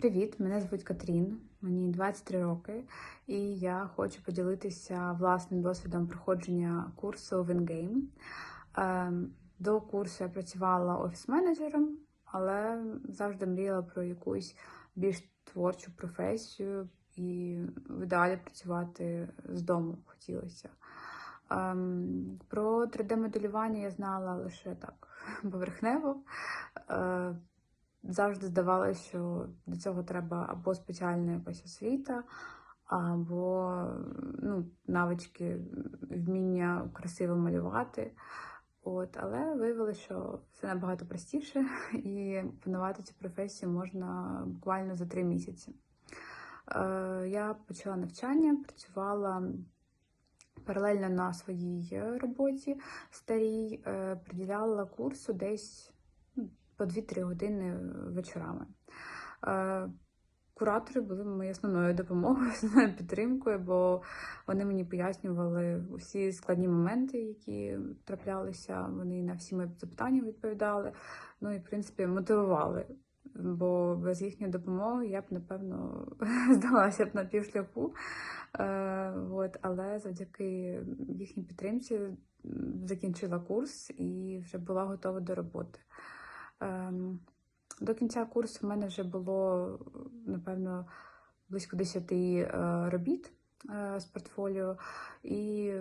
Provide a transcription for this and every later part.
Привіт, мене звуть Катрін, мені 23 роки, і я хочу поділитися власним досвідом проходження курсу в InGame. Ем, До курсу я працювала офіс-менеджером, але завжди мріяла про якусь більш творчу професію і в ідеалі працювати з дому хотілося. Ем, Про 3D-моделювання я знала лише так поверхнево. Завжди здавалося, що до цього треба або спеціальна якась освіта, або ну, навички, вміння красиво малювати. От, але виявилося, що все набагато простіше, і опанувати цю професію можна буквально за три місяці. Е, я почала навчання, працювала паралельно на своїй роботі старій, е, приділяла курсу десь по 2-3 години вечорами. Е, Куратори були моєю основною допомогою, основною підтримкою, бо вони мені пояснювали усі складні моменти, які траплялися. Вони на всі мої запитання відповідали. Ну і в принципі мотивували. Бо без їхньої допомоги я б, напевно, здалася б на півшляху. Е, от, але завдяки їхній підтримці закінчила курс і вже була готова до роботи. Ем, До кінця курсу в мене вже було, напевно, близько 10 е, робіт е, з портфоліо, і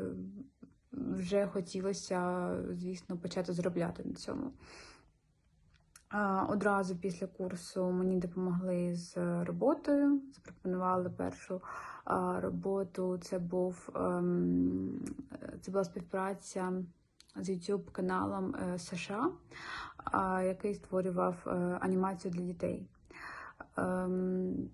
вже хотілося, звісно, почати заробляти на цьому. Одразу після курсу мені допомогли з роботою, запропонували першу роботу. Це був ем, це була співпраця з YouTube каналом е, США, який створював е, анімацію для дітей. Ем,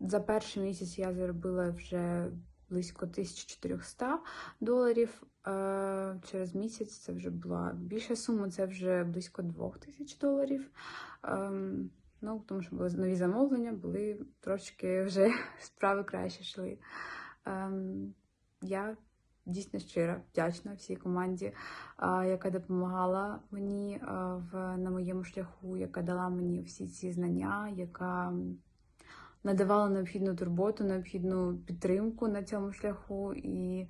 За перший місяць я заробила вже близько 1400 доларів. Е, Через місяць це вже була більша сума, це вже близько 2000 доларів. Ем, Ну, тому що були нові замовлення, були трошки вже справи краще йшли. Ем, Я дійсно щира, вдячна всій команді, яка допомагала мені в, на моєму шляху, яка дала мені всі ці знання, яка надавала необхідну турботу, необхідну підтримку на цьому шляху. І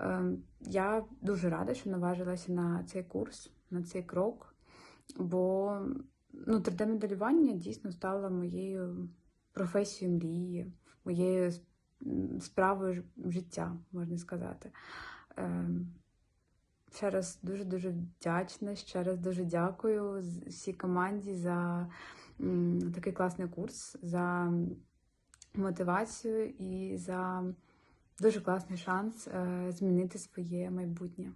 е, я дуже рада, що наважилася на цей курс, на цей крок, бо ну, 3D-моделювання дійсно стало моєю професією мрії, моєю справою життя, можна сказати. Е, Ще раз дуже-дуже вдячна, ще раз дуже дякую всій команді за такий класний курс, за мотивацію і за дуже класний шанс е, змінити своє майбутнє.